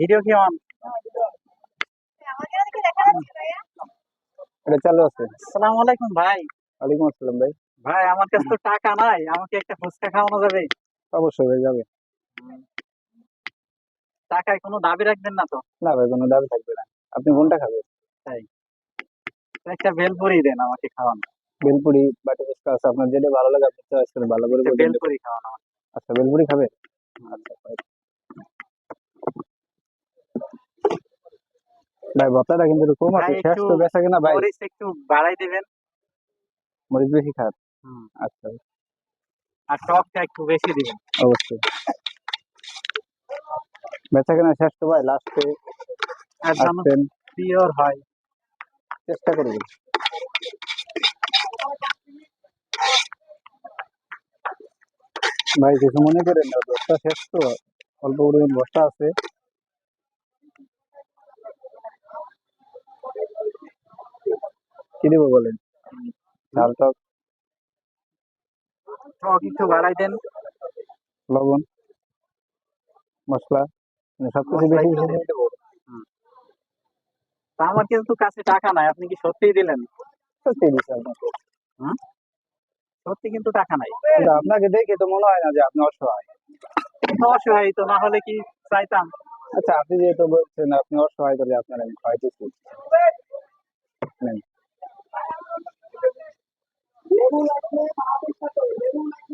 Video কি on এটা চালু আছে। আসসালামু আলাইকুম ভাই। ওয়ালাইকুম আসসালাম ভাই। ভাই আমার কাছে তো টাকা নাই আমাকে একটা ফুচকা খাওয়ানো যাবে? অবশ্যই ভাই যাবে। টাকায় কোনো দাবি রাখবেন না তো? না ভাই কোনো দাবি থাকবে না। আপনি কোনটা খাবেন? তো একটা বেলপুরি দেন আমাকে খাওয়ানো। বেলপুরি বাটি ফুচকা আছে আপনার যেটা ভালো লাগে আপনি চয়েস ভালো করে। বেলপুরি খাওয়ানো। আচ্ছা বেলপুরি খাবে আচ্ছা। ভাই ভর্তাটা কিন্তু কম আছে। শেষ তো বেচা কিনা ভাই? মরিচ একটু বাড়াই দিবেন। মরিচ বেশি খান? হুম। আচ্ছা। আর টকটা একটু বেশি দিবেন। অবশ্যই। বেচা কিনা শেষ তো ভাই লাস্টে আসবেন পিওর হয়। চেষ্টা করবেন ভাই কিছু মনে করেন না বস্তা শেষ তো অল্প পরিমাণ বস্তা আছে। দেবো বলেন। ঝাল টক। টক একটু বাড়াই দেন। লবণ মশলা মানে সবকিছু মশলা বেশি তা আমার কিন্তু কাছে টাকা নাই আপনি কি সত্যিই দিলেন? সত্যি দিচ্ছি আপনাকে সত্যি কিন্তু টাকা নাই। আপনাকে দেখে তো মনে হয় না যে আপনি অসহায়। অসহায় তো না হলে কি চাইতাম? আচ্ছা আপনি যেহেতু বলছেন আপনি অসহায় তাহলে আপনার আমি খাওয়াইতেছি regulamento, a gente está todo regulamento.